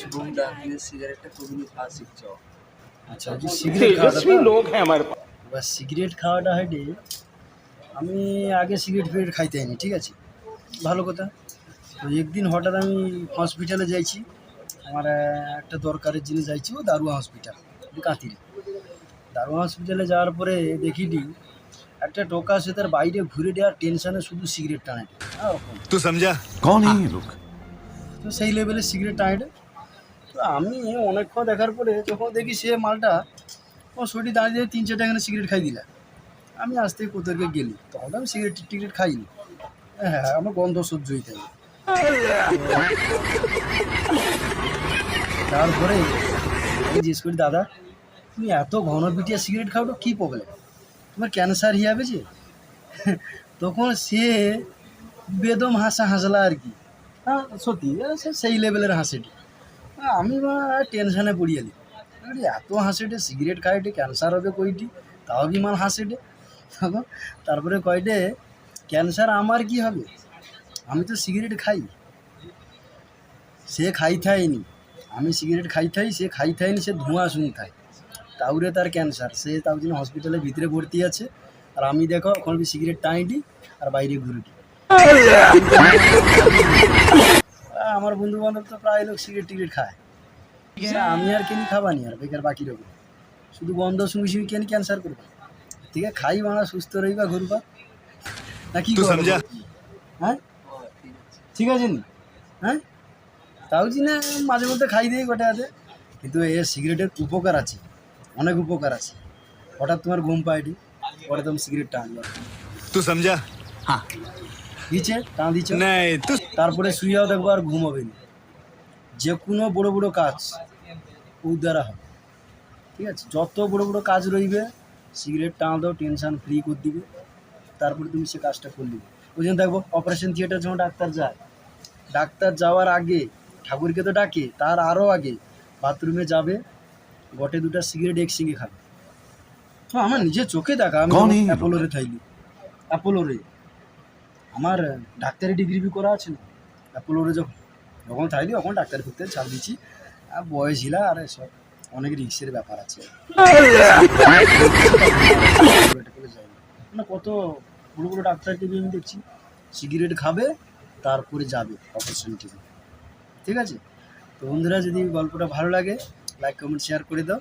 Shubham darkness cigarette कभी नहीं खा सकते हो আচ্ছা ওই যে সিগারেট খাওয়াটা तेजस्वी তো? लोग हैं हमारे पास এবার সিগারেট খাওয়াটা হেঁটে আমি আগে সিগারেট ফিগারেট খাইতে হয়নি ঠিক আছে ভালো কথা তো একদিন হঠাৎ আমি হসপিটালে যাইছি আমার আহ, একটা দরকারের জিনিস যাইছি ও দারুয়া হসপিটাল কাঁতিরে দারুয়া হসপিটালে যাওয়ার পরে দেখিলি একটা টোকা সে তার বাইরে ঘুরে দেওয়ার টেনশনে শুধু সিগারেট টানে ওরকম तू समझा कौन है ये लोग তো সেই লেভেলে সিগারেট টাইটে তো আমি অনেকক্ষণ দেখার পরে যখন দেখি সে মালটা, ও শরীর দাঁড়িয়ে তিন চারটা এখানে সিগারেট খাই দিলা। আমি থেকে কোথাও গেলি? তখন আমি সিগারেট টিকিট খাইনি। হ্যাঁ হ্যাঁ আমার গন্ধ সহ্য হইতে হবে তারপরে জিজ্ঞেস করি, দাদা, তুমি এত ঘন পিটিয়া সিগারেট খাও কী প্রবলেম তোমার ক্যান্সার হয়ে যাবে যে তখন সে বেদম হাসা হাসলা আর কি। হ্যাঁ সত্যি সেই লেভেলের হাসিটি। আমি টেনশনে পড়িয়ালি আরে, এত হাসিটে, সিগারেট খাইটে, ক্যান্সার হবে কইটি, তাও কি মাল হাসিটে? তারপরে কয়টে, ক্যান্সার আমার কি হবে? আমি তো সিগারেট খাই। সে খাই থাইনি আমি সিগারেট খাই থাই সে খাই থাইনি সে ধোঁয়া শুন থাই তাউরে তার ক্যান্সার। সে তার জন্য হসপিটালের ভিতরে ভর্তি আছে। আর আমি দেখো, এখন সিগারেট টাইটি আর বাইরে ঘুরিটি আমার বন্ধু বান্ধব তো প্রায় লোক সিগারেট টিগারেট খায়। হ্যাঁ। আমি আর কেন খাবানি আর বেকার বাকি রকম শুধু গন্ধ শুনি শুনি কেন ক্যান্সার করবা। ঠিক আছে খাই বানা সুস্থ রইবা ঘুরবা। না কি হ্যাঁ? ঠিক আছে নি? হ্যাঁ? তাও জি না মাঝে মধ্যে খাই দিই গোটা আছে কিন্তু এ সিগারেটের উপকার আছে অনেক উপকার আছে। হঠাৎ তোমার ঘুম পায়টি পরে তুমি সিগারেটটা আনবা তুই সমঝা হ্যাঁ। দিচ্ছে দিচ্ছে তারপরে শুয়েও দেখব আর ঘুমাবেন না। যে কোনো বড় বড় কাজ ওর দ্বারা হবে। ঠিক আছে? যত বড় বড় কাজ রইবে সিগারেট টানা দাও টেনশান ফ্রি করে দিবে। তারপরে তুমি সে কাজটা করলি ওই জন্য দেখব অপারেশন থিয়েটার যখন ডাক্তার যায়। ডাক্তার যাওয়ার আগে ঠাকুরকে তো ডাকে তার আরও আগে বাথরুমে যাবে গটে দুটা সিগারেট একসঙ্গে খাবে। তো আমার নিজের চোখে দেখা আমি অ্যাপোলোরে থাইলি অ্যাপোলোরে আমার ডাক্তারি ডিগ্রি বি করা আছে না। অ্যাপোলোরে যখন যখন থাইলি তখন ডাক্তার করতে ছাড় দিচ্ছি। আর বয়স হিলা আর সব অনেক রিক্সের ব্যাপার আছে। মানে কত বড় বড় ডাক্তারকে আমি দেখছি সিগারেট খাবে, তারপরে যাবে অপারেশন টিভি ঠিক আছে? তো বন্ধুরা, যদি গল্পটা ভালো লাগে লাইক কমেন্ট শেয়ার করে দাও।